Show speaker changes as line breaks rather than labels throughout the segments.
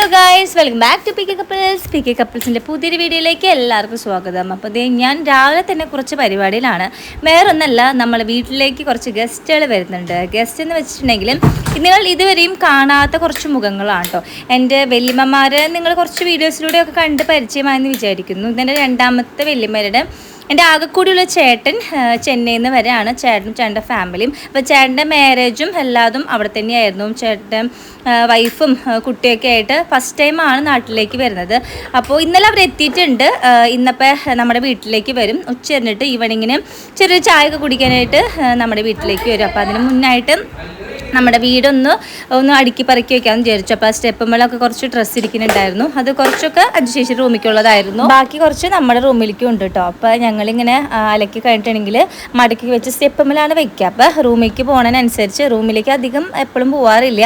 Hello guys welcome back to P K couples P K കപ്പിൾസിന്റെ പുതിയൊരു വീഡിയോയിലേക്ക് എല്ലാവർക്കും സ്വാഗതം. അപ്പോൾ ദേ ഞാൻ രാവിലെ തന്നെ കുറച്ച് പരിപാടിയിലാണ്. വേറൊന്നല്ല നമ്മൾ വീട്ടിലേക്ക് കുറച്ച് ഗസ്റ്റുകൾ വരുന്നുണ്ട്. ഗസ്റ്റ് എന്ന് വെച്ചിട്ടുണ്ടെങ്കിൽ നിങ്ങൾ ഇതുവരെയും കാണാത്ത കുറച്ച് മുഖങ്ങളാണ് കേട്ടോ. എന്റെ വല്യമ്മമാരെ നിങ്ങൾ കുറച്ച് വീഡിയോസിലൂടെയൊക്കെ കണ്ട് പരിചയമായെന്ന് വിചാരിക്കുന്നു. ഇതെന്റെ രണ്ടാമത്തെ വല്യമ്മരുടെ എന്റെ ആകെക്കൂടിയുള്ള ചേട്ടൻ ചെന്നൈയിൽ നിന്ന് വരെയാണ് ചേട്ടനും ചേട്ടന്റെ ഫാമിലിയും. അപ്പോൾ ചേട്ടന്റെ മാരേജും എല്ലാതും അവിടെ തന്നെയായിരുന്നു. ചേട്ടന്റെ വൈഫും കുട്ടിയൊക്കെ ആയിട്ട് ഫസ്റ്റ് ടൈമാണ് നാട്ടിലേക്ക് വരുന്നത്. അപ്പോൾ ഇന്നലെ അവർ എത്തിയിട്ടുണ്ട്. ഇന്നിപ്പോൾ നമ്മുടെ വീട്ടിലേക്ക് വരും. ഉച്ച ഈവനിങ്ങിന് ചെറിയൊരു ചായ ഒക്കെ കുടിക്കാനായിട്ട് നമ്മുടെ വീട്ടിലേക്ക് വരും. അപ്പോൾ അതിന് മുന്നായിട്ട് നമ്മുടെ വീടൊന്ന് ഒന്ന് അടുക്കി പറക്കി വെക്കാമെന്ന് വിചാരിച്ചു. അപ്പോൾ ആ സ്റ്റെപ്പുമ്പോഴൊക്കെ കുറച്ച് ഡ്രസ്സ് ഇരിക്കുന്നുണ്ടായിരുന്നു. അത് കുറച്ചൊക്കെ അജിശേഷി റൂമിക്കുള്ളതായിരുന്നു. ബാക്കി കുറച്ച് നമ്മുടെ റൂമിലേക്കും ഉണ്ട് കേട്ടോ അപ്പോൾ ഞങ്ങളിങ്ങനെ അലക്കി കഴിഞ്ഞിട്ടുണ്ടെങ്കിൽ മടക്കി വെച്ച് സ്റ്റെപ്പുമ്പോഴാണ് വെക്കുക. അപ്പോൾ റൂമിലേക്ക് പോകണതിനനുസരിച്ച് റൂമിലേക്ക് അധികം എപ്പോഴും പോവാറില്ല.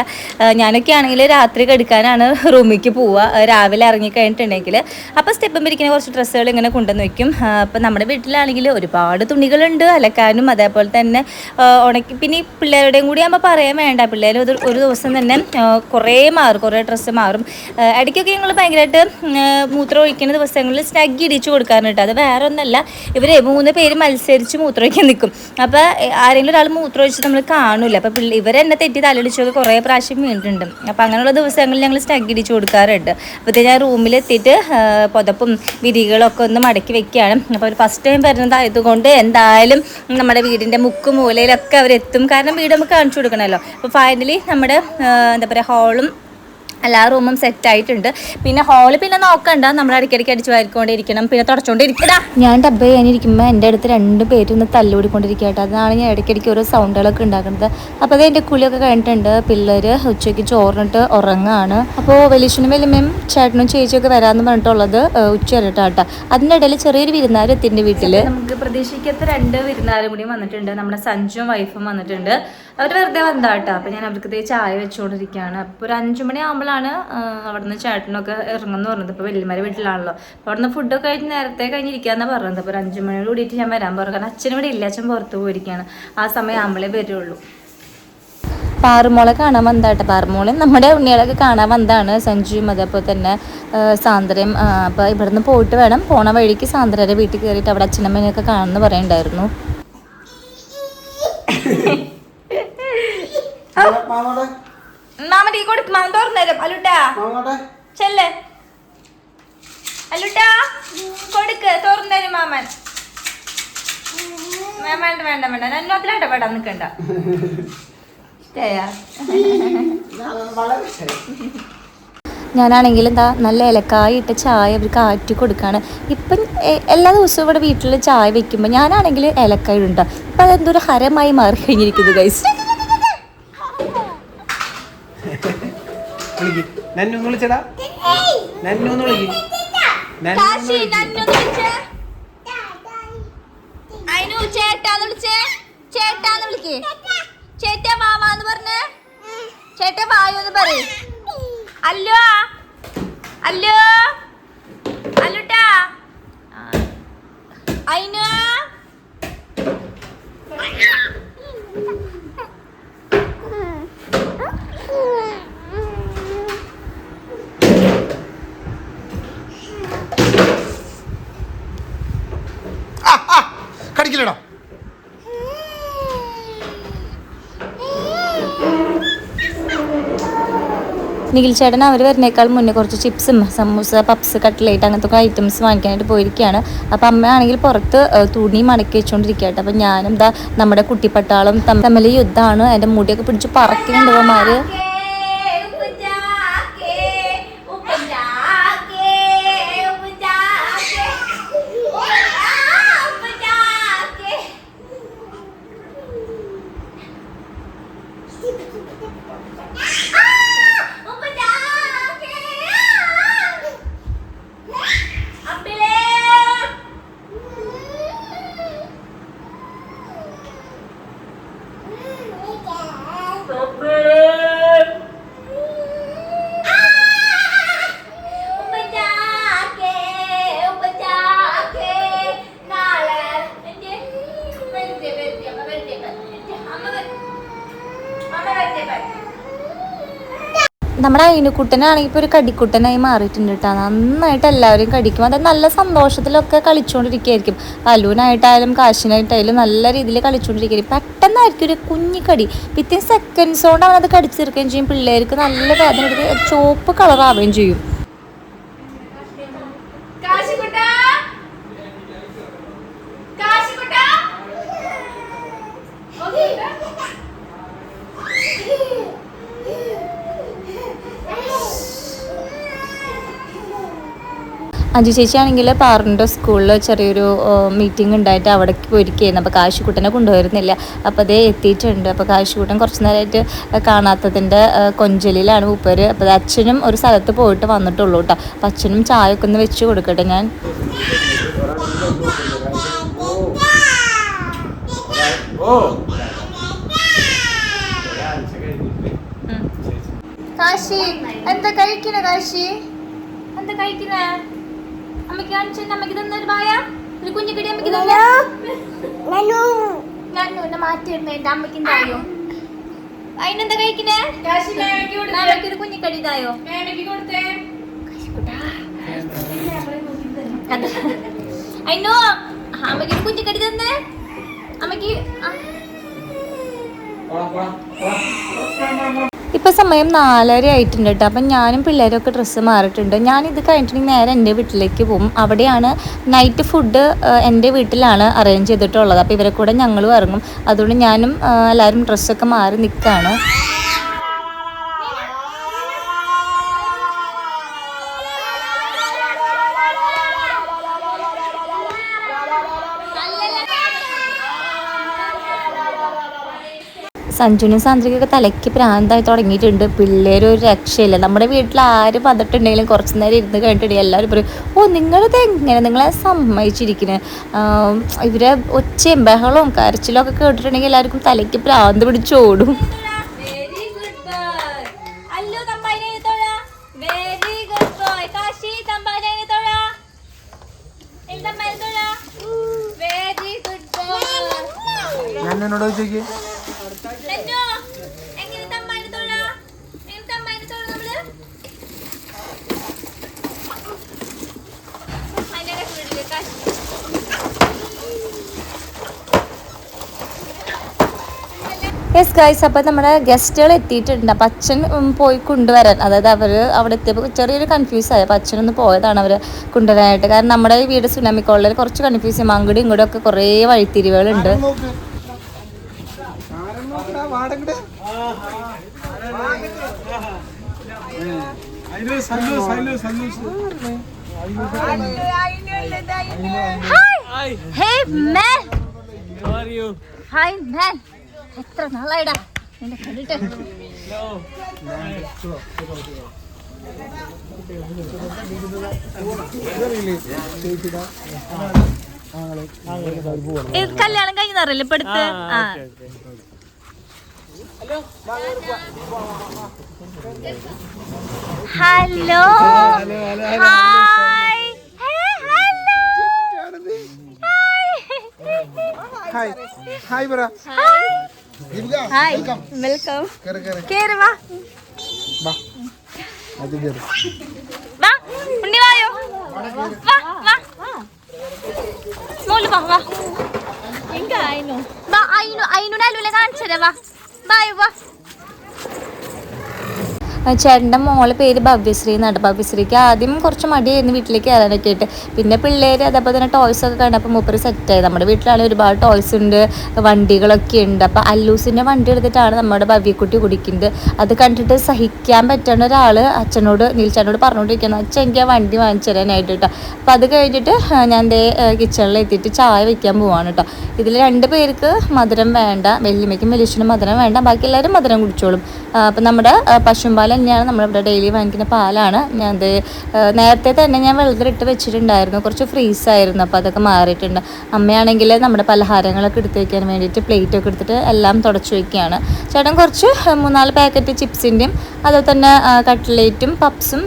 ഞാനൊക്കെ ആണെങ്കിൽ രാത്രി കെടുക്കാനാണ് റൂമിലേക്ക് പോവുക. രാവിലെ ഇറങ്ങി കഴിഞ്ഞിട്ടുണ്ടെങ്കിൽ. അപ്പോൾ സ്റ്റെപ്പുമ്പോൾ ഇരിക്കുന്ന കുറച്ച് ഡ്രസ്സുകൾ ഇങ്ങനെ കൊണ്ടുവന്ന് വെക്കും. അപ്പോൾ നമ്മുടെ വീട്ടിലാണെങ്കിൽ ഒരുപാട് തുണികളുണ്ട്. അലക്കാനും അതേപോലെ തന്നെ ഉണക്കി പിന്നെ പിള്ളേരുടെയും കൂടി ആകുമ്പോൾ പറയാൻ വേണ്ട. പിള്ളേർ ഒരു ഒരു ദിവസം തന്നെ കുറേ മാറും കുറേ ഡ്രസ്സ് മാറും. ഇടയ്ക്കൊക്കെ ഞങ്ങൾ ഭയങ്കരമായിട്ട് മൂത്രം ഒഴിക്കുന്ന ദിവസങ്ങളിൽ സ്നഗ് ഇടിച്ചു കൊടുക്കാറുണ്ട് അത് വേറെ ഒന്നല്ല ഇവർ മൂന്ന് പേര് മത്സരിച്ച് മൂത്രം ഒഴിക്കാൻ നിൽക്കും അപ്പോൾ ആരെങ്കിലും ഒരാൾ മൂത്രം ഒഴിച്ച് നമ്മൾ കാണില്ല അപ്പോൾ പിള്ളേ ഇവരെന്നെ തെറ്റി തലടിച്ചൊക്കെ കുറേ പ്രാവശ്യം വീണിട്ടുണ്ട്. അപ്പോൾ അങ്ങനെയുള്ള ദിവസങ്ങളിൽ ഞങ്ങൾ സ്നഗ് ഇടിച്ചു കൊടുക്കാറുണ്ട്. അപ്പോൾ ഞാൻ റൂമിലെത്തിയിട്ട് പുതപ്പും വിരികളൊക്കെ ഒന്ന് മടക്കി വെക്കുകയാണ്. അപ്പോൾ അവർ ഫസ്റ്റ് ടൈം വരുന്നതായതുകൊണ്ട് എന്തായാലും നമ്മുടെ വീടിന്റെ മുക്ക് മൂലയിലൊക്കെ അവരെത്തും. കാരണം വീട് നമുക്ക് കാണിച്ചു കൊടുക്കണമല്ലോ. അപ്പോൾ ഫൈനലി നമ്മുടെ എന്താ പറയുക ഹോളും എല്ലാ റൂമും സെറ്റ് ആയിട്ടുണ്ട്. പിന്നെ ഹാൾ പിന്നെ നോക്കണ്ട. നമ്മൾ ഇടയ്ക്കിടയ്ക്ക് അടിച്ചു വാരിക്കൊണ്ടിരിക്കണം പിന്നെ തുടച്ചുകൊണ്ടിരിക്കടാ ഞാൻ ഡബ്ബ ചെയ്യാനിരിക്കുമ്പോൾ എന്റെ അടുത്ത് രണ്ട് പേരൊന്ന് തല്ലുകൂടിക്കൊണ്ടിരിക്കട്ടെ അതാണ് ഞാൻ ഇടയ്ക്കിടയ്ക്ക് ഓരോ സൗണ്ടുകളൊക്കെ ഉണ്ടാക്കുന്നത്. അപ്പോൾ അത് എന്റെ കുളിയൊക്കെ കഴിഞ്ഞിട്ടുണ്ട്. പിള്ളേർ ഉച്ചയ്ക്ക് ചോറിനിട്ട് ഉറങ്ങാണ്. അപ്പോൾ വലിയച്ഛനും വലിയമ്മയും ചേട്ടനും ചേച്ചിയൊക്കെ വരാമെന്ന് പറഞ്ഞിട്ടുള്ളത് ഉച്ച വരട്ടാട്ടോ അതിന്റെ ഇടയിൽ ചെറിയൊരു വിരുന്നാർ എത്തിന്റെ വീട്ടിൽ നമുക്ക് പ്രതീക്ഷിക്കാത്ത രണ്ട് വിരുന്നാരും കൂടി വന്നിട്ടുണ്ട്. നമ്മുടെ സഞ്ജുവും വൈഫും വന്നിട്ടുണ്ട്. അവർ വെറുതെ വന്നതാട്ടോ. അപ്പോൾ ഞാൻ അവർക്ക് ചായ വെച്ചുകൊണ്ടിരിക്കുകയാണ് അപ്പോൾ ഒരു അഞ്ചു മണി ആകുമ്പോഴാണ് അവിടുന്ന് ചേട്ടനൊക്കെ ഇറങ്ങുമെന്ന് പറഞ്ഞത്. ഇപ്പോൾ വല്യമാരെ വീട്ടിലാണല്ലോ. അപ്പോൾ അവിടുന്ന് ഫുഡൊക്കെ കഴിഞ്ഞ് നേരത്തെ കഴിഞ്ഞിരിക്കാന്ന് പറഞ്ഞത്. അപ്പോൾ ഒരു അഞ്ചു മണിയോട് കൂടിയിട്ട് ഞാൻ വരാൻ പറഞ്ഞു. കാരണം അച്ഛനും ഇവിടെ ഇല്ല. അച്ഛൻ പുറത്ത് പോയിരിക്കുകയാണ്. ആ സമയം ആകുമ്പോഴേ വരുള്ളൂ. പാറുമോളെ കാണാൻ വന്നതാട്ടെ. പാറുമോളെ നമ്മുടെ ഉണ്ണികളൊക്കെ കാണാൻ വന്നതാണ്. സഞ്ജുവും അതേപോലെ തന്നെ സാന്ദ്രയും അപ്പോൾ ഇവിടുന്ന് പോയിട്ട് വേണം. പോണ വഴിക്ക് സാന്ദ്രയുടെ വീട്ടിൽ കയറിയിട്ട് അവിടെ അച്ഛനമ്മേനെയൊക്കെ കാണുമെന്ന് പറയുന്നുണ്ടായിരുന്നു. മാമ ടീ കൊടുക്കും മാമൻ തുറന്നേരും അല്ലുട്ടാ ചെല്ല്. അല്ലുട്ടാ കൊടുക്ക് തുറന്നേരും മാമൻ. വേണ്ട വേണ്ട വേണ്ട എന്നോത്തിലാണ്ട പെടാൻ നിക്കണ്ട. ഇഷ്ടയാ. ഞാനാണെങ്കിൽ എന്താ നല്ല ഇലക്കായ ഇട്ട ചായ അവർക്ക് ആറ്റി കൊടുക്കുകയാണ് ഇപ്പം എല്ലാ ദിവസവും ഇവിടെ വീട്ടിൽ ചായ വെക്കുമ്പോൾ ഞാനാണെങ്കിൽ ഇലക്കായ ഇടുണ്ട. ഇപ്പം അതെന്തൊരു ഹരമായി മാറി കഴിഞ്ഞിരിക്കുന്നു ഗൈസ്
വിളിക്ക്. നന്നു എന്ന് വിളിച്ചടാ. നന്നു എന്ന് വിളിക്ക്. വിളിക്ക്.
ചേട്ടാന്ന് വിളിച്ചേ. ചേട്ടാന്ന് വിളിക്കേ. ചേട്ടാ മാമാന്ന് പറഞ്ഞേ. ചേട്ടാ എന്ന് പറ അല്ലോ? അല്ലോ? നിഖിൽ ചേട്ടൻ അവർ വരുന്നേക്കാൾ മുന്നേ കുറച്ച് ചിപ്സും സമൂസ പപ്സ് കട്ട്ലേറ്റ് അങ്ങനത്തെ ഐറ്റംസ് വാങ്ങിക്കാനായിട്ട് പോയിരിക്കുകയാണ്. അപ്പം അമ്മയാണെങ്കിൽ പുറത്ത് തുണി മടക്കി വെച്ചുകൊണ്ടിരിക്കട്ടെ അപ്പം ഞാനും എന്താ നമ്മുടെ കുട്ടിപ്പട്ടാളും തമ്മിൽ യുദ്ധമാണ്. എന്റെ മുടിയൊക്കെ പിടിച്ച് പറക്കുന്നുണ്ട് അവന്മാര് നമ്മുടെ അയിനുക്കുട്ടനാണെങ്കിൽ ഇപ്പോൾ ഒരു കടിക്കുട്ടനായി മാറിയിട്ടുണ്ട് കേട്ടോ. നന്നായിട്ട് എല്ലാവരും കടിക്കും. അത് നല്ല സന്തോഷത്തിലൊക്കെ കളിച്ചുകൊണ്ടിരിക്കുകയായിരിക്കും അലൂനായിട്ടായാലും കാശിനായിട്ടായാലും നല്ല രീതിയിൽ കളിച്ചുകൊണ്ടിരിക്കുകയായിരിക്കും പെട്ടെന്നായിരിക്കും ഒരു കുഞ്ഞിക്കടി. വിത്തിൻ സെക്കൻഡ്സ് കൊണ്ട് അവനത് കടിച്ചു തീർക്കുകയും ചെയ്യും. പിള്ളേർക്ക് നല്ല വേദന എടുത്ത് ചുവപ്പ് കളറാവുകയും ചെയ്യും. അജു ചേച്ചിയാണെങ്കിൽ പാറിന്റെ സ്കൂളിൽ ചെറിയൊരു മീറ്റിംഗ് ഉണ്ടായിട്ട് അവിടേക്ക് പോയിരിക്കുകയായിരുന്നു അപ്പോൾ കാശിക്കുട്ടനെ കൊണ്ടുവരുന്നില്ല. അപ്പോൾ അതേ എത്തിയിട്ടുണ്ട്. അപ്പോൾ കാശിക്കുട്ടൻ കുറച്ച് നേരമായിട്ട് കാണാത്തതിന്റെ കൊഞ്ചലിലാണ് ഉപ്പര് അപ്പോൾ അച്ഛനും ഒരു സ്ഥലത്ത് പോയിട്ട് വന്നിട്ടുള്ളൂ കേട്ടോ അപ്പോൾ അച്ഛനും ചായ ഒന്ന് വെച്ച് കൊടുക്കട്ടെ ഞാൻ. കാശി എന്താ കഴിക്കണ കാശി? എന്താ കഴിക്കണ? അമ്മയ്ക്ക് കാണിച്ചു അമ്മയ്ക്ക് തന്നൊരു പായ? ഒരു കുഞ്ഞിക്കടി അമ്മയ്ക്ക് നന്നു എന്നെ മാറ്റി എന്റെ അമ്മയ്ക്ക് എന്തായോ അതിനെന്താ കഴിക്കണേ? അമ്മയ്ക്ക് ഒരു കുഞ്ഞിക്കടി ഇതായോ അയ്യോ അമ്മയ്ക്ക് ഒരു കുഞ്ഞിക്കടി തന്നെ. അമ്മയ്ക്ക് ഇപ്പം സമയം നാലര ആയിട്ടുണ്ട് കേട്ടോ അപ്പം ഞാനും പിള്ളേരൊക്കെ ഡ്രസ്സ് മാറിയിട്ടുണ്ട്. ഞാനിത് കഴിഞ്ഞിട്ടുണ്ടെങ്കിൽ നേരെ എന്റെ വീട്ടിലേക്ക് പോകും. അവിടെയാണ് നൈറ്റ് ഫുഡ് എന്റെ വീട്ടിലാണ് അറേഞ്ച് ചെയ്തിട്ടുള്ളത്. അപ്പോൾ ഇവരെ കൂടെ ഞങ്ങളും ഇറങ്ങും. അതുകൊണ്ട് ഞാനും എല്ലാവരും ഡ്രസ്സൊക്കെ മാറി നിൽക്കുകയാണ് സഞ്ജുനും സാന്ദ്രയ്ക്കൊക്കെ തലയ്ക്ക് പ്രാന്തായി തുടങ്ങിയിട്ടുണ്ട്. പിള്ളേരും ഒരു രക്ഷയില്ല. നമ്മുടെ വീട്ടിൽ ആരും വന്നിട്ടുണ്ടെങ്കിലും കുറച്ച് നേരം ഇരുന്ന് കഴിഞ്ഞിട്ടുണ്ടെങ്കിൽ എല്ലാവരും പറയും ഓ നിങ്ങളിത് എങ്ങനെ? നിങ്ങളെ സമ്മതിച്ചിരിക്കുന്നത് ഇവരെ ഒച്ചയും ബഹളവും കരച്ചിലും ഒക്കെ കേട്ടിട്ടുണ്ടെങ്കിൽ എല്ലാവർക്കും തലയ്ക്ക് പ്രാന്ത് പിടിച്ചോടും വെരി ഗുഡ് ബോയ് അല്ലു തമ്പായിനെ തൊഴ വെരി ഗുഡ് ബോയ് കാശി തമ്പായിനെ തൊഴ തമ്പായിനെ തൊഴ വെരി ഗുഡ് ബോയ്
ഞാൻ എന്നോട് ചോദിക്കേ
ലല്ലോ, എങ്ങനെ തമ്പായിനെ തൊഴ? എങ്ങനെ തമ്പായിനെ തൊഴ നമ്മൾ? അതിന്റെ ഇടയ്ക്ക് വിടില്ലേ, കാശ്. യെസ് ഗൈസ് അപ്പോൾ നമ്മുടെ ഗസ്റ്റുകൾ എത്തിയിട്ടുണ്ട്. അപ്പം അച്ഛൻ പോയി കൊണ്ടുവരാൻ. അതായത് അവർ അവിടെ എത്തിയപ്പോൾ ചെറിയൊരു കൺഫ്യൂസ് ആയി. അപ്പോൾ അച്ഛനൊന്ന് പോയതാണ് അവർ കൊണ്ടുവരാനായിട്ട്. കാരണം നമ്മുടെ ഈ വീട് സുനാമി കോളിൽ കുറച്ച് കൺഫ്യൂസ് ചെയ്യും അങ്ങോട്ടും ഇങ്ങോട്ടും ഒക്കെ കുറേ വഴിത്തിരിവുകളുണ്ട്.
Hi, hey man. How
are you? Hi man എത്ര നാളായിടാ? നിന്നെ കണ്ടിട്ട്? കല്യാണം കഴിഞ്ഞറിയില്ല ഇപ്പൊ അടുത്ത് ആ hello. Hi. Hello.
Hi. Hi പറ.
ഹായ്. വെൽക്കം
കേറ്
വാ.
അത് കേറ്.
വാ. ഉണ്ണി വായോ. വാ വാ. മോൾ വാ വാ. വാ അയിനു അയിനുടെ അലുവിലെ കാണിച്ചതേ വാ. ബായ് വാ. ചേട്ടന്റെ മോളെ പേര് ഭവ്യശ്രീ എന്നാണ്. ഭവ്യശ്രീക്ക് ആദ്യം കുറച്ച് മടിയായിരുന്നു വീട്ടിലേക്ക് കയറാനൊക്കെ ആയിട്ട്. പിന്നെ പിള്ളേർ അതേപോലെ തന്നെ ടോയ്സ് ഒക്കെ കണ്ടപ്പോൾ മൂപ്പര് സെറ്റായി നമ്മുടെ വീട്ടിലാണെങ്കിൽ ഒരുപാട് ടോയ്സ് ഉണ്ട് വണ്ടികളൊക്കെ ഉണ്ട്. അപ്പോൾ അല്ലൂസിന്റെ വണ്ടി എടുത്തിട്ടാണ് നമ്മുടെ ഭവ്യക്കുട്ടി കുടിക്കുന്നത്. അത് കണ്ടിട്ട് സഹിക്കാൻ പറ്റുന്ന ഒരാൾ അച്ഛനോട് നീൽച്ചനോട് പറഞ്ഞുകൊണ്ടിരിക്കണം അച്ഛൻ എനിക്ക് ആ വണ്ടി വാങ്ങിച്ചു തരാനായിട്ട് കേട്ടോ അപ്പോൾ അത് കഴിഞ്ഞിട്ട് ഞാൻ എന്റെ കിച്ചണിൽ എത്തിയിട്ട് ചായ വയ്ക്കാൻ പോവാണ് കേട്ടോ ഇതിൽ രണ്ട് പേർക്ക് മധുരം വേണ്ട വെല്ലുമയ്ക്കും വെല്ലുശിനും മധുരം വേണ്ട ബാക്കി എല്ലാവരും മധുരം കുടിച്ചോളും. അപ്പം നമ്മുടെ പശുമ്പാൽ തന്നെയാണ് നമ്മളിവിടെ ഡെയിലി വാങ്ങിക്കുന്ന പാലാണ്. ഞാൻ അത് നേരത്തെ തന്നെ ഞാൻ വെള്ളത്തിലിട്ട് വെച്ചിട്ടുണ്ടായിരുന്നു. കുറച്ച് ഫ്രീസ് ആയിരുന്നു. അപ്പോൾ അതൊക്കെ മാറിയിട്ടുണ്ട്. അമ്മയാണെങ്കിൽ നമ്മുടെ പലഹാരങ്ങളൊക്കെ എടുത്ത് വയ്ക്കാൻ വേണ്ടിയിട്ട് പ്ലേറ്റ് ഒക്കെ എടുത്തിട്ട് എല്ലാം തുടച്ചു വയ്ക്കുകയാണ് ചേട്ടൻ കുറച്ച് മൂന്നാൽ പാക്കറ്റ് ചിപ്സിന്റെയും അതുപോലെ തന്നെ കട്ട്ലേറ്റും പപ്സും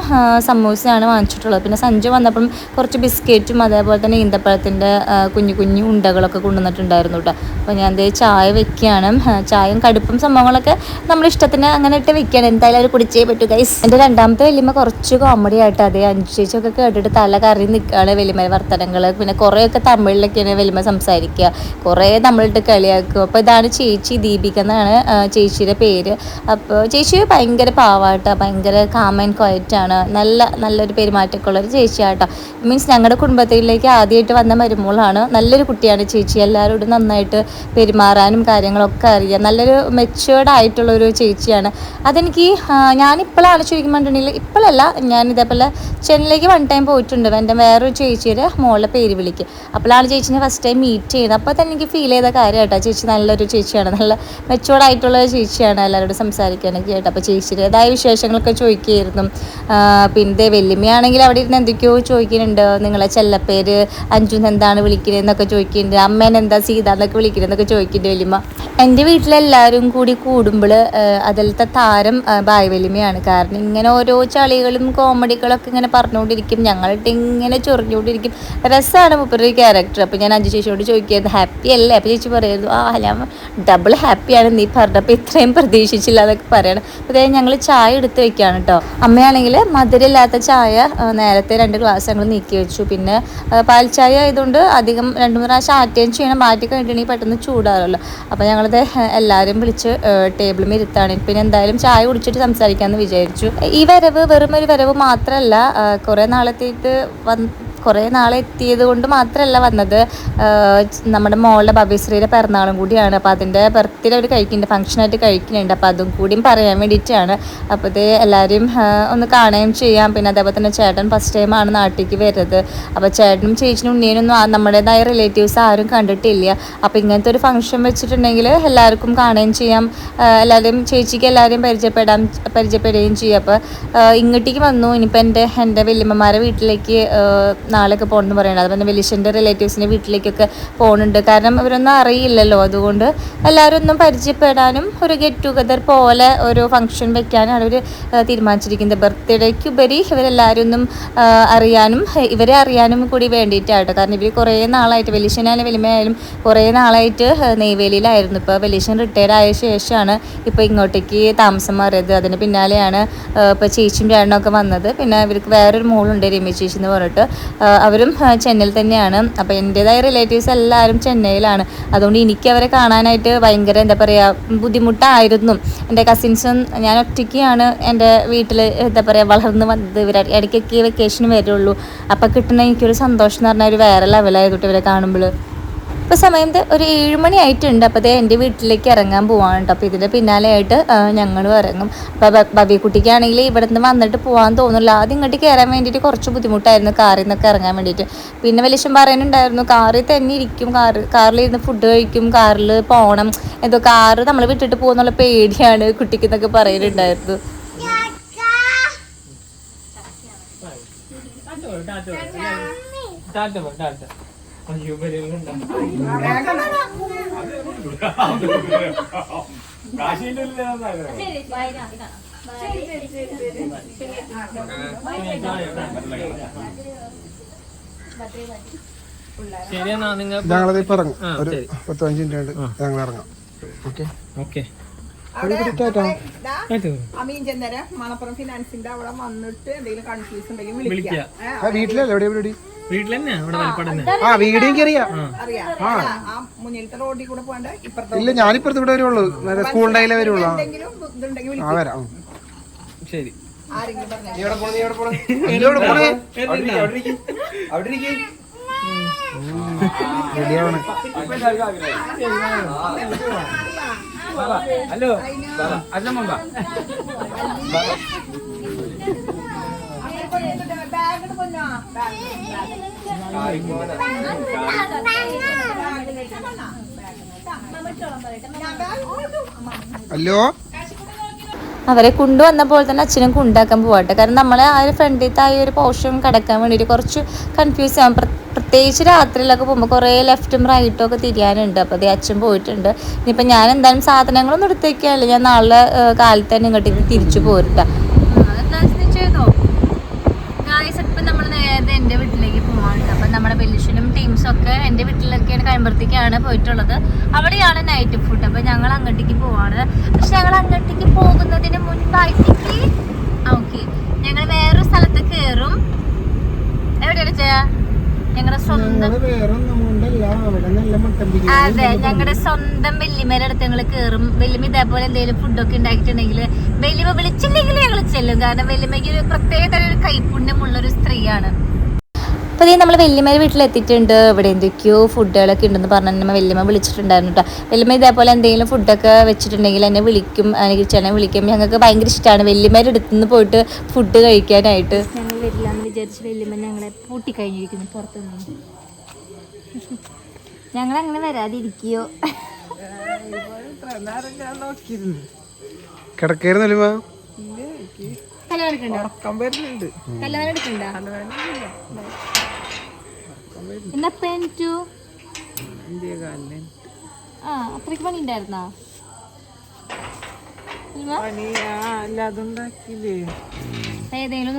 സമൂസയാണ് വാങ്ങിച്ചിട്ടുള്ളത്. പിന്നെ സഞ്ജു വന്നപ്പം കുറച്ച് ബിസ്ക്കറ്റും അതേപോലെ തന്നെ ഈന്തപ്പഴത്തിന്റെ കുഞ്ഞു കുഞ്ഞു ഉണ്ടകളൊക്കെ കൊണ്ടുവന്നിട്ടുണ്ടായിരുന്നു കേട്ടോ. അപ്പോൾ ഞാൻ ദേ ചായ വെക്കുകയാണ്. ചായയും കടുപ്പും സംഭവങ്ങളൊക്കെ നമ്മുടെ ഇഷ്ടത്തിന് അങ്ങനെ ഇട്ട് വെക്കുകയാണ്. എന്തായാലും അവർ കുടിച്ച് മാറ്റിയേ പറ്റൂ ഗൈസ് എന്റെ രണ്ടാമത്തെ വലിയമ്മ കുറച്ച് കോമഡി ആയിട്ട്. അതേ ചേച്ചിയൊക്കെ കേട്ടിട്ട് തല കറി നിൽക്കുകയാണ് വലിയമ്മ വർത്തനങ്ങൾ പിന്നെ കുറേയൊക്കെ തമിഴിലൊക്കെയാണ് വലിയമ്മ സംസാരിക്കുക കുറേ തമിഴിട്ട് കളിയാക്കും. അപ്പോൾ ഇതാണ് ചേച്ചി ദീപിക എന്നാണ് ചേച്ചിയുടെ പേര്. അപ്പോൾ ചേച്ചി ഭയങ്കര പാവാട്ടോ ഭയങ്കര കാം ആൻഡ് ക്വയറ്റ് ആണ്. നല്ല നല്ലൊരു പെരുമാറ്റമൊക്കെ ഉള്ളൊരു ചേച്ചിയാട്ടോ. മീൻസ് ഞങ്ങളുടെ കുടുംബത്തിലേക്ക് ആദ്യമായിട്ട് വന്ന മരുമോളാണ്. നല്ലൊരു കുട്ടിയാണ് ചേച്ചി. എല്ലാവരോടും നന്നായിട്ട് പെരുമാറാനും കാര്യങ്ങളൊക്കെ അറിയാം. നല്ലൊരു മെച്ചുവേർഡ് ആയിട്ടുള്ളൊരു ചേച്ചിയാണ്. അതെനിക്ക് ആ, ഞാനിപ്പോഴാണ് ശരിക്കും പറഞ്ഞിട്ടുണ്ടെങ്കിൽ ഇപ്പോഴല്ല ഞാൻ ഇതേപോലെ ചെന്നൈയിലേക്ക് വൺ ടൈം പോയിട്ടുണ്ട്. എന്റെ വേറൊരു ചേച്ചിയുടെ മോളുടെ പേര് വിളിക്കും. അപ്പോഴാണ് ചേച്ചിനെ ഫസ്റ്റ് ടൈം മീറ്റ് ചെയ്യുന്നത്. അപ്പോൾ തന്നെ എനിക്ക് ഫീൽ ചെയ്ത കാര്യം കേട്ടോ ചേച്ചി നല്ലൊരു ചേച്ചിയാണ്. നല്ല മെച്ചുവേർഡ് ആയിട്ടുള്ള ചേച്ചിയാണ് എല്ലാവരോടും സംസാരിക്കാനൊക്കെ ആയിട്ട്. അപ്പോൾ ചേച്ചിയുടേതായ വിശേഷങ്ങളൊക്കെ ചോദിക്കുകയായിരുന്നു. പിന്നെ വെല്ലുമ്മയാണെങ്കിൽ അവിടെ ഇരുന്ന് എന്തൊക്കെയോ ചോദിക്കുന്നുണ്ട്. നിങ്ങളെ ചെല്ലപ്പേര് അഞ്ജു എന്താണ് വിളിക്കുന്നത് എന്നൊക്കെ ചോദിക്കുന്നുണ്ട്. അമ്മേനെ എന്താ സീത എന്നൊക്കെ വിളിക്കുന്നത് എന്നൊക്കെ ചോദിക്കുന്നുണ്ട് വെല്ലുമ്മ എന്റെ വീട്ടിലെല്ലാവരും കൂടി കൂടുമ്പോൾ അതിലത്തെ താരം ബായ് ബായ് വെല്ലുമ്മയാണ് കാരണം ഇങ്ങനെ ഓരോ ചളികളും കോമഡികളൊക്കെ ഇങ്ങനെ പറഞ്ഞുകൊണ്ടിരിക്കും. ഞങ്ങളിട്ട് ഇങ്ങനെ ചൊറിഞ്ഞുകൊണ്ടിരിക്കും. രസമാണ് മുപ്പൊരു ക്യാരക്ടർ അപ്പോൾ ഞാൻ അഞ്ചു ചേച്ചിയോട് ചോദിക്കുന്നത് ഹാപ്പി അല്ലേ? അപ്പോൾ ചേച്ചി പറയുന്നു ആ ഞാൻ ഡബിൾ ഹാപ്പിയാണ് നീ പറഞ്ഞപ്പോൾ ഇത്രയും പ്രതീക്ഷിച്ചില്ല എന്നൊക്കെ പറയണം. അപ്പോൾ ഞങ്ങൾ ചായ എടുത്ത് വെക്കുകയാണ് കേട്ടോ അമ്മയാണെങ്കിൽ മധുരമില്ലാത്ത ചായ നേരത്തെ രണ്ട് ഗ്ലാസ് ഞങ്ങൾ നീക്കി വെച്ചു. പിന്നെ പാൽ ചായ ആയതുകൊണ്ട് അധികം രണ്ട് മൂന്ന് പ്രാവശ്യം ആറ്റേം ചെയ്യണം. മാറ്റി കഴിഞ്ഞിട്ടുണ്ടെങ്കിൽ പെട്ടെന്ന് ചൂടാറുമല്ലോ അപ്പോൾ ഞങ്ങളത് എല്ലാവരും വിളിച്ച് ടേബിളും ഇരുത്താണ്. പിന്നെ എന്തായാലും ചായ കുടിച്ചിട്ട് സംസാരിക്കാമെന്ന് വിചാരിച്ചു. ഈ വരവ് വെറും ഒരു വരവ് മാത്രമല്ല കുറേ നാളത്തേക്ക് വന്ന് കുറേ നാളെ എത്തിയത് കൊണ്ട് മാത്രമല്ല വന്നത്. നമ്മുടെ മോളുടെ ഭവ്യശ്രീയുടെ പിറന്നാളും കൂടിയാണ്. അപ്പോൾ അതിന്റെ ബർത്ത്ഡേ അവർ കഴിക്കുന്നുണ്ട് ഫംഗ്ഷനായിട്ട് കഴിക്കുന്നുണ്ട്. അപ്പോൾ അതും കൂടിയും പറയാൻ വേണ്ടിയിട്ടാണ്. അപ്പോൾ ഇത് എല്ലാവരും ഒന്ന് കാണുകയും ചെയ്യാം. പിന്നെ അതേപോലെ തന്നെ ചേട്ടൻ ഫസ്റ്റ് ടൈമാണ് നാട്ടിലേക്ക് വരുന്നത്. അപ്പോൾ ചേട്ടനും ചേച്ചിനും ഉണ്ണിയനൊന്നും നമ്മുടേതായ റിലേറ്റീവ്സ് ആരും കണ്ടിട്ടില്ല. അപ്പോൾ ഇങ്ങനത്തെ ഒരു ഫംഗ്ഷൻ വെച്ചിട്ടുണ്ടെങ്കിൽ എല്ലാവർക്കും കാണുകയും ചെയ്യാം. എല്ലാവരും ചേച്ചിക്ക് എല്ലാവരെയും പരിചയപ്പെടാം പരിചയപ്പെടുകയും ചെയ്യും. അപ്പോൾ ഇങ്ങോട്ടേക്ക് വന്നു. ഇനിയിപ്പോൾ എന്റെ എന്റെ വല്യമ്മമാരെ വീട്ടിലേക്ക് നാളെയൊക്കെ പോകണമെന്ന് പറയുന്നത് അതുപോലെ വലിയച്ഛന്റെ റിലേറ്റീവ്സിന്റെ വീട്ടിലേക്കൊക്കെ പോകുന്നുണ്ട് കാരണം ഇവരൊന്നും അറിയില്ലല്ലോ. അതുകൊണ്ട് എല്ലാവരും ഒന്നും പരിചയപ്പെടാനും ഒരു ഗെറ്റ് ടുഗദർ പോലെ ഒരു ഫംഗ്ഷൻ വെക്കാനാണ് അവർ തീരുമാനിച്ചിരിക്കുന്നത്. ബർത്ത്ഡേക്ക് ഉപരി ഇവരെല്ലാവരും ഒന്നും അറിയാനും ഇവരെ അറിയാനും കൂടി വേണ്ടിയിട്ടാട്ടോ. കാരണം ഇവർ കുറേ നാളായിട്ട് വലിയച്ഛനായാലും വലിയമ്മയായാലും കുറേ നാളായിട്ട് നെയ്വേലിയിലായിരുന്നു. ഇപ്പോൾ വലിയച്ഛൻ റിട്ടയർഡ് ആയ ശേഷമാണ് ഇപ്പോൾ ഇങ്ങോട്ടേക്ക് താമസം മാറിയത്. അതിന് പിന്നാലെയാണ് ഇപ്പോൾ ചേച്ചിയും ചേട്ടനൊക്കെ വന്നത്. പിന്നെ ഇവർക്ക് വേറൊരു മോളുണ്ട് രമ്യ ചേച്ചി എന്ന് പറഞ്ഞിട്ട്. അവരും ചെന്നൈയിൽ തന്നെയാണ്. അപ്പോൾ എന്റേതായ റിലേറ്റീവ്സ് എല്ലാവരും ചെന്നൈയിലാണ്. അതുകൊണ്ട് എനിക്ക് അവരെ കാണാനായിട്ട് ഭയങ്കര എന്താ പറയുക ബുദ്ധിമുട്ടായിരുന്നു. എന്റെ കസിൻസും ഞാൻ ഒറ്റയ്ക്കാണ് എന്റെ വീട്ടിൽ എന്താ പറയുക വളർന്ന് വന്നത്. ഇവർ ഇടയ്ക്കൊക്കെ വെക്കേഷന് വരുള്ളൂ. അപ്പോൾ കിട്ടുന്ന എനിക്കൊരു സന്തോഷം എന്ന് പറഞ്ഞാൽ ഒരു വേറെ ലെവലായിട്ട് ഇവരെ കാണുമ്പോൾ ഇപ്പോൾ സമയം ഒരു ഏഴുമണി ആയിട്ടുണ്ട്. അപ്പോൾ അതേ എന്റെ വീട്ടിലേക്ക് ഇറങ്ങാൻ പോവാണ് കേട്ടോ അപ്പോൾ ഇതിന്റെ പിന്നാലെയായിട്ട് ഞങ്ങളും ഇറങ്ങും. അപ്പോൾ ബബിക്കുട്ടിക്കാണെങ്കിൽ ഇവിടെ നിന്ന് വന്നിട്ട് പോകാൻ തോന്നില്ല ആദ്യം ഇങ്ങോട്ട് കയറാൻ വേണ്ടിയിട്ട് കുറച്ച് ബുദ്ധിമുട്ടായിരുന്നു കാറിൽ നിന്നൊക്കെ ഇറങ്ങാൻ വേണ്ടിയിട്ട്. പിന്നെ വലിയ പറയാനുണ്ടായിരുന്നു കാറിൽ തന്നെ ഇരിക്കും. കാറ് കാറിൽ ഇരുന്ന് ഫുഡ് കഴിക്കും. കാറിൽ പോകണം എന്തോ കാറ് നമ്മൾ വിട്ടിട്ട് പോകുന്നുള്ള പേടിയാണ്
ശരിയെന്നാ നിങ്ങൾ
ഞങ്ങളത് ഇപ്പൊ ഇറങ്ങും. ഒരു
ശരി.
പത്ത് പതിനഞ്ച് മിനിറ്റ് ഉണ്ട് ഞങ്ങൾ ഇറങ്ങാം. ഓക്കെ?
ഓക്കെ.
അമീൻ ചെന്നേരം മണപ്പുറം ഫിനാൻസിന്റെ അവിടെ വന്നിട്ട് എന്തെങ്കിലും കൺഫ്യൂസ് ഉണ്ടെങ്കിൽ വിളിക്കാം.
വീട്ടിലല്ലേ? എവിടെ എവിടെ
വീട്ടിൽ
ആ വീടും കയറിയാ
ആ
ഇല്ല ഞാനിപ്പുറത്ത് ഇവിടെ വരുള്ളൂ സ്കൂൾ ഡേയിലെ വരുള്ളൂ ആ. വരാം.
ശരി
ആരെങ്കിലും പറഞ്ഞു
നീ എവിടെ പോണേ?
അവിടെ ഇരിക്ക്.
റെഡിയാവണേ
ഹലോ അല്ല മമ്പ
ബാഗ് കൊല്ലോ
ഹലോ
അവരെ കൊണ്ടുവന്നപ്പോൾ തന്നെ അച്ഛനും കൊണ്ടാക്കാൻ പോവാട്ടെ. കാരണം നമ്മളെ ആ ഒരു ഫ്രണ്ടിലത്തെ ആ ഒരു പോർഷൻ കിടക്കാൻ വേണ്ടിയിട്ട് കുറച്ച് കൺഫ്യൂസ് ആവും പ്ര- പ്രത്യേകിച്ച് രാത്രിയിലൊക്കെ പോകുമ്പോൾ കുറേ ലെഫ്റ്റും റൈറ്റും ഒക്കെ തിരിയാനുണ്ട്. അപ്പോൾ അതേ അച്ഛൻ പോയിട്ടുണ്ട്. ഇനിയിപ്പോൾ ഞാൻ എന്തായാലും സാധനങ്ങളൊന്നും എടുത്തേക്കല്ലേ. ഞാൻ നാളെ കാലത്ത് തന്നെ ഇങ്ങോട്ടേക്ക് തിരിച്ചു പോരുട്ട ഇപ്പം നമ്മൾ നേരത്തെ എന്റെ വീട്ടിലേക്ക് പോകാനുണ്ട് അപ്പം നമ്മുടെ ബെല്ലിഷനും ടീംസും ഒക്കെ എന്റെ വീട്ടിലൊക്കെയാണ് കഴിയുമ്പോൾ കുറ്റിയാമ്പലത്തേക്കാണ് പോയിട്ടുള്ളത്. അവിടെയാണ് നൈറ്റ് ഫുഡ് അപ്പൊ ഞങ്ങൾ അങ്ങോട്ടേക്ക് പോവാണ്. പക്ഷെ ഞങ്ങൾ അങ്ങോട്ടേക്ക് പോകുന്നതിന് മുൻപായിട്ടേക്ക് ഓക്കെ ഞങ്ങൾ വേറൊരു സ്ഥലത്ത് കയറും എവിടെയാണ് ചെയ്യാ ഞങ്ങളുടെ സ്വന്തം അതെ ഞങ്ങളുടെ സ്വന്തം വെല്ലിമേടെ അടുത്ത് ഞങ്ങൾ കയറും വെല്ലിമ ഇതേപോലെ എന്തെങ്കിലും ഫുഡൊക്കെ ഉണ്ടാക്കിയിട്ടുണ്ടെങ്കിൽ വെല്ലിമ വിളിച്ചില്ലെങ്കിൽ ഞങ്ങൾ ചെല്ലും. കാരണം വെല്ലിമയ്ക്ക് ഒരു പ്രത്യേക തരം ഒരു കൈപുണ്യമുള്ള ഒരു സ്ത്രീയാണ്. അപ്പോൾ ഇതേ നമ്മൾ വലിയമ്മ വീട്ടിലെത്തിയിട്ടുണ്ട്. ഇവിടെ എന്തൊക്കെയോ ഫുഡുകളൊക്കെ ഉണ്ടെന്ന് പറഞ്ഞു നമ്മൾ വലിയമ്മ വിളിച്ചിട്ടുണ്ടായിരുന്നു കേട്ടോ വലിയമ്മ ഇതേപോലെ എന്തെങ്കിലും ഫുഡൊക്കെ വെച്ചിട്ടുണ്ടെങ്കിൽ എന്നെ വിളിക്കും. എനിക്ക് ചേട്ടനെ വിളിക്കും. ഞങ്ങൾക്ക് ഭയങ്കര ഇഷ്ടമാണ് വെല്ലിമേരുടെ അടുത്ത് നിന്ന് പോയിട്ട് ഫുഡ് കഴിക്കാനായിട്ട്. ഞങ്ങൾ വരില്ല എന്ന് വിചാരിച്ച് വെല്ലിമ ഞങ്ങളെ പൂട്ടിക്കഴിഞ്ഞിരിക്കുന്നു പുറത്തുനിന്ന്. ഞങ്ങൾ അങ്ങനെ വരാതിരിക്കുകയോ
കിടക്കായിരുന്നു
കല്യാണം എടുക്കണ്ടോ കല്യാണം എടുക്കണ്ട എന്നാ പെന്റു ആ അത്രയ്ക്ക് പണി ഉണ്ടായിരുന്നാ ഏതെങ്കിലും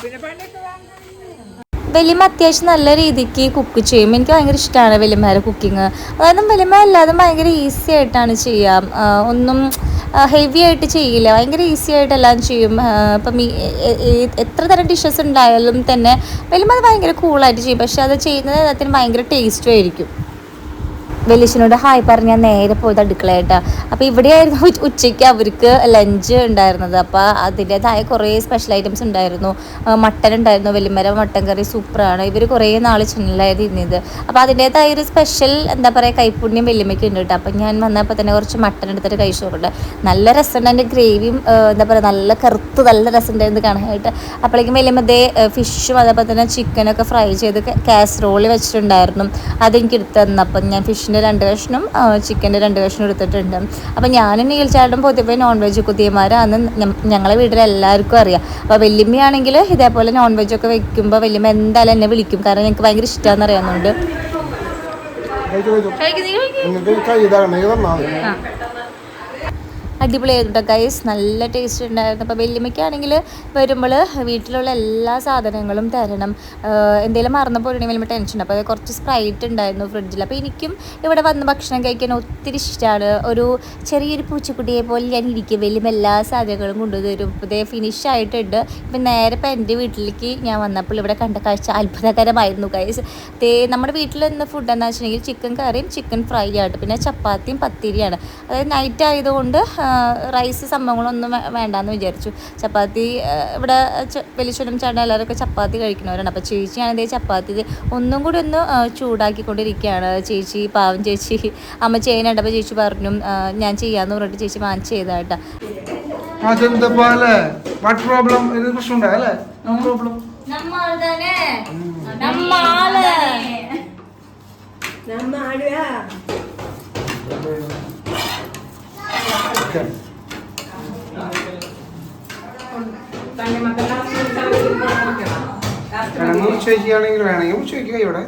പിന്നെ പണിയൊക്കെ
വലിയമ്മ അത്യാവശ്യം നല്ല രീതിക്ക് കുക്ക് ചെയ്യും. എനിക്ക് ഭയങ്കര ഇഷ്ടമാണ് വലിയമ്മയുടെ കുക്കിങ് അതായത് വലിയമ്മ അല്ലാതെ ഭയങ്കര ഈസി ആയിട്ടാണ് ചെയ്യാം. ഒന്നും ഹെവി ആയിട്ട് ചെയ്യില്ല. ഭയങ്കര ഈസി ആയിട്ട് എല്ലാം ചെയ്യും. ഇപ്പം എത്ര തരം ഡിഷസ് ഉണ്ടായാലും തന്നെ വലിയമ്മ അത് ഭയങ്കര കൂളായിട്ട് ചെയ്യും. പക്ഷെ അത് ചെയ്യുന്നത് അതിന് ഭയങ്കര ടേസ്റ്റും ആയിരിക്കും. വെലിശനോട് ഹായ് പറഞ്ഞ് ഞാൻ നേരെ പോയത് അടുക്കളയായിട്ടാ. അപ്പോൾ ഇവിടെയായിരുന്നു ഉച്ച- ഉച്ചയ്ക്ക് അവർക്ക് ലഞ്ച് ഉണ്ടായിരുന്നത്. അപ്പോൾ അതിന്റെതായ കുറേ സ്പെഷ്യൽ ഐറ്റംസ് ഉണ്ടായിരുന്നു. മട്ടൻ ഉണ്ടായിരുന്നു. വെല്ലുമര മട്ടൻ കറി സൂപ്പറാണ്. ഇവർ കുറേ നാൾ ചെന്നലായത് ഇന്നത് അപ്പോൾ അതിന്റെതായ ഒരു സ്പെഷ്യൽ എന്താ പറയുക കൈപ്പുണ്യം വെല്ലുമ്മയ്ക്ക് ഉണ്ട് കേട്ടോ. അപ്പോൾ ഞാൻ വന്നപ്പോൾ തന്നെ കുറച്ച് മട്ടൻ എടുത്തിട്ട് കഴിച്ചോറുണ്ട് നല്ല രസമുണ്ട് അതിന്റെ ഗ്രേവിയും എന്താ പറയുക നല്ല കറുത്ത് നല്ല രസമുണ്ടായിരുന്നു കാണാനായിട്ട്. അപ്പോഴേക്കും വെല്ലുമ്മ ദേ ഫിഷും അതേപോലെ തന്നെ ചിക്കനൊക്കെ ഫ്രൈ ചെയ്ത് കാസറോളി വെച്ചിട്ടുണ്ടായിരുന്നു. അതെനിക്ക് എടുത്ത് തന്നപ്പം ഞാൻ ഫിഷിന്റെ രണ്ട് കഷ്ണം ചിക്കന്റെ രണ്ട് കഷ്ണം എടുത്തിട്ടുണ്ട്. അപ്പം ഞാനും നീൽച്ചാട്ടും പൊതുവേ നോൺ വെജ് കുത്തിയമാരാന്ന് ഞങ്ങളെ വീട്ടിൽ എല്ലാവർക്കും അറിയാം. അപ്പോൾ വല്യമ്മയാണെങ്കിൽ ഇതേപോലെ നോൺ വെജ് ഒക്കെ വെക്കുമ്പോൾ വല്യമ്മ എന്തായാലും എന്നെ വിളിക്കും. കാരണം എനിക്ക് ഭയങ്കര ഇഷ്ടമാണെന്ന് അറിയാവുന്നുണ്ട്
നിങ്ങൾക്ക് കൈ
അടിപൊളിയായിരുന്നു ഗൈസ് നല്ല ടേസ്റ്റ് ഉണ്ടായിരുന്നു. അപ്പോൾ വെല്ലുമ്മയ്ക്കാണെങ്കിൽ വരുമ്പോൾ വീട്ടിലുള്ള എല്ലാ സാധനങ്ങളും തരണം. എന്തെങ്കിലും മറന്നു പോയിട്ടുണ്ടെങ്കിൽ വലിയ ടെൻഷൻ അപ്പോൾ കുറച്ച് സ്പ്രൈറ്റ് ഉണ്ടായിരുന്നു ഫ്രിഡ്ജിൽ അപ്പോൾ എനിക്കും ഇവിടെ വന്ന് ഭക്ഷണം കഴിക്കാൻ ഒത്തിരി ഇഷ്ടമാണ് ഒരു ചെറിയൊരു പൂച്ചക്കുട്ടിയെ പോലെ ഞാൻ ഇരിക്കും വലിയ എല്ലാ സാധനങ്ങളും ഇപ്പോൾ ഇതേ ഫിനിഷ് ആയിട്ടുണ്ട്. ഇപ്പം നേരെ ഇപ്പം എന്റെ വീട്ടിലേക്ക് ഞാൻ വന്നപ്പോൾ ഇവിടെ കണ്ട കാഴ്ച അത്ഭുതകരമായിരുന്നു ഗൈസ് തേ നമ്മുടെ വീട്ടിൽ നിന്ന് ഫുഡ് എന്താ വെച്ചിട്ടുണ്ടെങ്കിൽ ചിക്കൻ കറിയും ചിക്കൻ ഫ്രൈ ആയിട്ട് പിന്നെ ചപ്പാത്തിയും പത്തിരിയാണ്. അതായത് നൈറ്റ് ആയതുകൊണ്ട് റൈസ് സംഭവങ്ങളൊന്നും വേണ്ടാന്ന് വിചാരിച്ചു. ചപ്പാത്തി ഇവിടെ വലിച്ചുടം ചേട്ടൻ എല്ലാവരൊക്കെ ചപ്പാത്തി കഴിക്കുന്നവരാണ്. അപ്പോൾ ചേച്ചിയാണെങ്കിൽ ചപ്പാത്തി ഒന്നും കൂടി ഒന്ന് ചൂടാക്കിക്കൊണ്ടിരിക്കുകയാണ്. ചേച്ചി പാവം ചേച്ചി അമ്മ ചെയ്യാനുണ്ട് അപ്പോൾ ചേച്ചി പറഞ്ഞു ഞാൻ ചെയ്യാന്ന് പറഞ്ഞിട്ട് ചേച്ചി വാങ്ങിച്ച് ചെയ്താട്ടാ.
അതെന്താ പോലെ വാട്ട് പ്രോബ്ലം ഇത് പ്രശ്നം ഉണ്ടായല്ലേ നോ പ്രോബ്ലം ഉച്ചയ്ക്കുകയാണെങ്കിൽ വേണമെങ്കിൽ ഉച്ചയ്ക്കുക ഇവിടെ.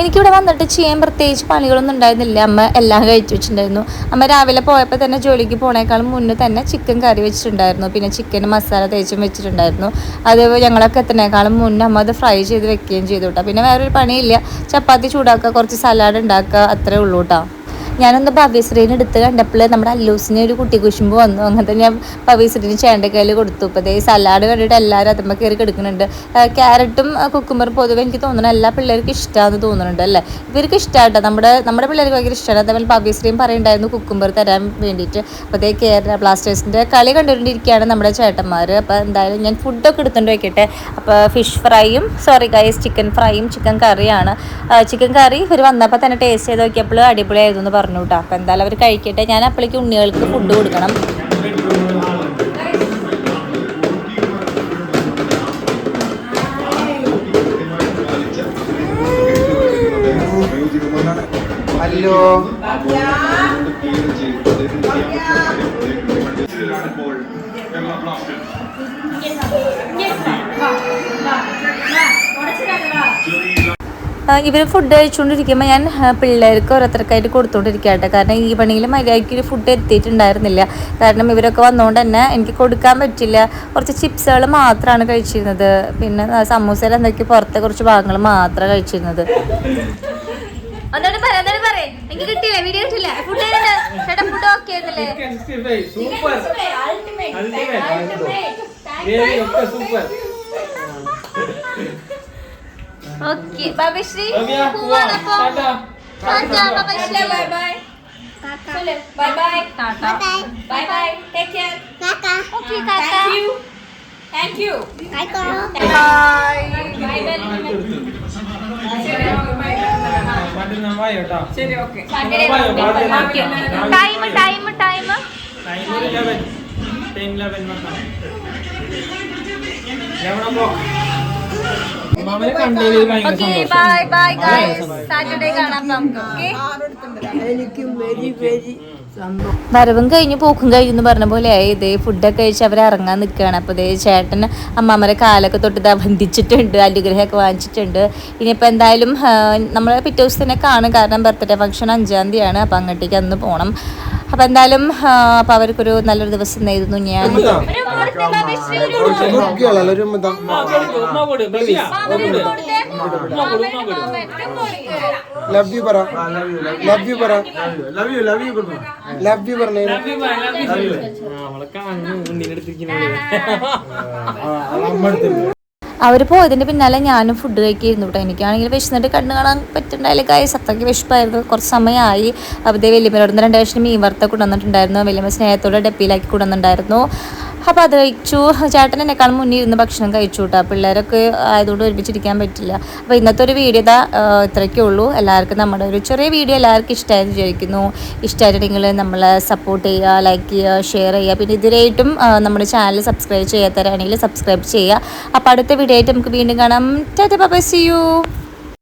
എനിക്കിവിടെ വന്നിട്ട് ചെയ്യാൻ പ്രത്യേകിച്ച് പണികളൊന്നും ഉണ്ടായിരുന്നില്ല. അമ്മ എല്ലാം കഴിച്ചു വെച്ചിട്ടുണ്ടായിരുന്നു. അമ്മ രാവിലെ പോയപ്പോൾ തന്നെ ജോലിക്ക് പോണേക്കാളും മുന്നേ തന്നെ ചിക്കൻ കറി വെച്ചിട്ടുണ്ടായിരുന്നു. പിന്നെ ചിക്കൻ മസാല തേച്ചും വെച്ചിട്ടുണ്ടായിരുന്നു. അത് ഞങ്ങളൊക്കെ എത്തുന്നേക്കാളും മുന്നേ അമ്മ അത് ഫ്രൈ ചെയ്ത് വെക്കുകയും ചെയ്തു കേട്ടോ പിന്നെ വേറൊരു പണിയില്ല. ചപ്പാത്തി ചൂടാക്കുക കുറച്ച് സലാഡ് ഉണ്ടാക്കുക അത്രേ ഉള്ളൂ കേട്ടോ ഞാനൊന്ന് ഭവ്യശ്രീനെ എടുത്ത് കണ്ടപ്പോൾ നമ്മുടെ അല്ലൂസിനെ ഒരു കുട്ടി കുശുമ്പ് വന്നു. അങ്ങനത്തെ ഞാൻ ഭവ്യശ്രീന് ചേണ്ട കയ്യിൽ കൊടുത്തു ഇപ്പോൾ അതേ സലാഡ് കണ്ടിട്ട് എല്ലാവരും അതുമ്പോൾ കയറി കിടക്കുന്നുണ്ട്. ക്യാരറ്റും കുക്കുമ്പറും പൊതുവെ എനിക്ക് തോന്നുന്നു എല്ലാ പിള്ളേർക്കും ഇഷ്ടമാണെന്ന് തോന്നുന്നുണ്ട് അല്ലേ? ഇവർക്ക് ഇഷ്ടമാട്ടോ നമ്മുടെ നമ്മുടെ പിള്ളേർക്ക് ഭയങ്കര ഇഷ്ടമാണ് അതേപോലെ ഭവ്യശ്രീയും പറയുണ്ടായിരുന്നു കുക്കുമ്പർ തരാൻ വേണ്ടിയിട്ട്. അപ്പോൾ അതേ കേരള ബ്ലാസ്റ്റേഴ്സിന്റെ കളി കണ്ടുകൊണ്ടിരിക്കുകയാണ് നമ്മുടെ ചേട്ടന്മാർ അപ്പോൾ എന്തായാലും ഞാൻ ഫുഡൊക്കെ എടുത്തുകൊണ്ട് വയ്ക്കട്ടെ അപ്പോൾ ഫിഷ് ഫ്രൈയും സോറി ഗൈസ് ചിക്കൻ ഫ്രൈയും ചിക്കൻ കറിയാണ് ചിക്കൻ കറി ഇവർ വന്നപ്പോൾ തന്നെ ടേസ്റ്റ് ചെയ്ത് നോക്കിയപ്പോൾ അടിപൊളിയായിരുന്നു പറഞ്ഞു കേട്ടോ അപ്പോൾ എന്തായാലും അവർ കഴിക്കട്ടെ. ഞാൻ അപ്പോഴേക്ക് ഉണ്ണികൾക്ക് ഫുഡ് കൊടുക്കണം.
ഹലോ.
ഇവർ ഫുഡ് കഴിച്ചുകൊണ്ടിരിക്കുമ്പോൾ ഞാൻ പിള്ളേർക്ക് ഓരോരുത്തർക്കായിട്ട് കൊടുത്തുകൊണ്ടിരിക്കട്ടെ കാരണം ഈ പണിയിൽ മര്യാദയ്ക്ക് ഫുഡ് എത്തിയിട്ടുണ്ടായിരുന്നില്ല. കാരണം ഇവരൊക്കെ വന്നുകൊണ്ട് തന്നെ എനിക്ക് കൊടുക്കാൻ പറ്റില്ല. കുറച്ച് ചിപ്സുകൾ മാത്രമാണ് കഴിച്ചിരുന്നത്. പിന്നെ സമൂസയിൽ എന്തൊക്കെ പുറത്തെ കുറച്ച് ഭാഗങ്ങൾ മാത്രമേ കഴിച്ചിരുന്നത്. എനിക്ക് കിട്ടില്ല വീഡിയോ കിട്ടില്ല ഫുഡ് ചേട്ടാ ഫുഡ് ഓക്കെ ആയിരുന്നല്ലേ?
സൂപ്പർ സൂപ്പർ
ഓക്കെ ബാബശ്രീ പോവാണ് അപ്പൊ
tata.
Tata, Babashree.
Bye bye bye bye tata bye bye take care
okay.
Thank you thank you.
Time time time
ten eleven eleven
bye bye guys Saturday കാണാം നമുക്ക്. Okay വരവും കഴിഞ്ഞ് പോക്കും കഴിഞ്ഞെന്ന് പറഞ്ഞ പോലെ ഇതേ ഫുഡൊക്കെ കഴിച്ച് അവർ ഇറങ്ങാൻ നിൽക്കുകയാണ് അപ്പോൾ ഇതേ ചേട്ടൻ അമ്മാമ്മരെ കാലൊക്കെ തൊട്ട് ഇതാ ബന്ധിച്ചിട്ടുണ്ട് അനുഗ്രഹമൊക്കെ വാങ്ങിച്ചിട്ടുണ്ട്. ഇനിയിപ്പോൾ എന്തായാലും നമ്മൾ പിറ്റേ ദിവസം തന്നെ കാണും. കാരണം ബർത്ത്ഡേ ഫംഗ്ഷൻ അഞ്ചാം തീയതിയാണ്. അപ്പോൾ അങ്ങോട്ടേക്ക് അന്ന് പോകണം അപ്പൊ എന്തായാലും അപ്പൊ അവർക്കൊരു നല്ലൊരു ദിവസം നേരുന്നു. ഞാൻ
ലവ് യു പറ.
ലവ് യു പറ. ലവ് യു പറ love you love you love you പറഞ്ഞേ.
അവർ പോയതിന്റെ പിന്നാലെ ഞാനും ഫുഡ് കഴിക്കായിരുന്നു കേട്ടോ എനിക്കാണെങ്കിൽ വിശന്നിട്ട് കണ്ണു കാണാൻ പറ്റുണ്ടായില്ല. കായ് സത്തയ്ക്ക് വിശപ്പായിരുന്നു. കുറച്ച് സമയമായി. അപ്പോൾ വലിയ രണ്ട് കഷ്ണം മീൻ വറുത്ത കൊണ്ടുവന്നിട്ടുണ്ടായിരുന്നു. വലിയമ്മ സ്നേഹത്തോടെ ഡപ്പിയിലാക്കി കൊണ്ടുവന്നിട്ടുണ്ടായിരുന്നു. അപ്പോൾ അത് കഴിച്ചു. ചേട്ടൻ എന്നെക്കാളും മുന്നേ ഇരുന്ന് ഭക്ഷണം കഴിച്ചു കേട്ടോ പിള്ളേരൊക്കെ ആയതുകൊണ്ട് ഒരുമിച്ചിരിക്കാൻ പറ്റില്ല. അപ്പോൾ ഇന്നത്തെ ഒരു വീഡിയോ ഇതാ ഇത്രയൊക്കെ ഉള്ളൂ. എല്ലാവർക്കും നമ്മുടെ ഒരു ചെറിയ വീഡിയോ എല്ലാവർക്കും ഇഷ്ടമായെന്ന് വിചാരിക്കുന്നു. ഇഷ്ടമായിട്ടുണ്ടെങ്കിൽ നമ്മളെ സപ്പോർട്ട് ചെയ്യുക ലൈക്ക് ചെയ്യുക ഷെയർ ചെയ്യുക. പിന്നെ ഇതിലായിട്ടും നമ്മുടെ ചാനൽ സബ്സ്ക്രൈബ് ചെയ്യാത്തവരാണെങ്കിൽ സബ്സ്ക്രൈബ് ചെയ്യുക. അപ്പോൾ അടുത്ത വീഡിയോ ആയിട്ട് നമുക്ക് വീണ്ടും കാണാം. Tata by C U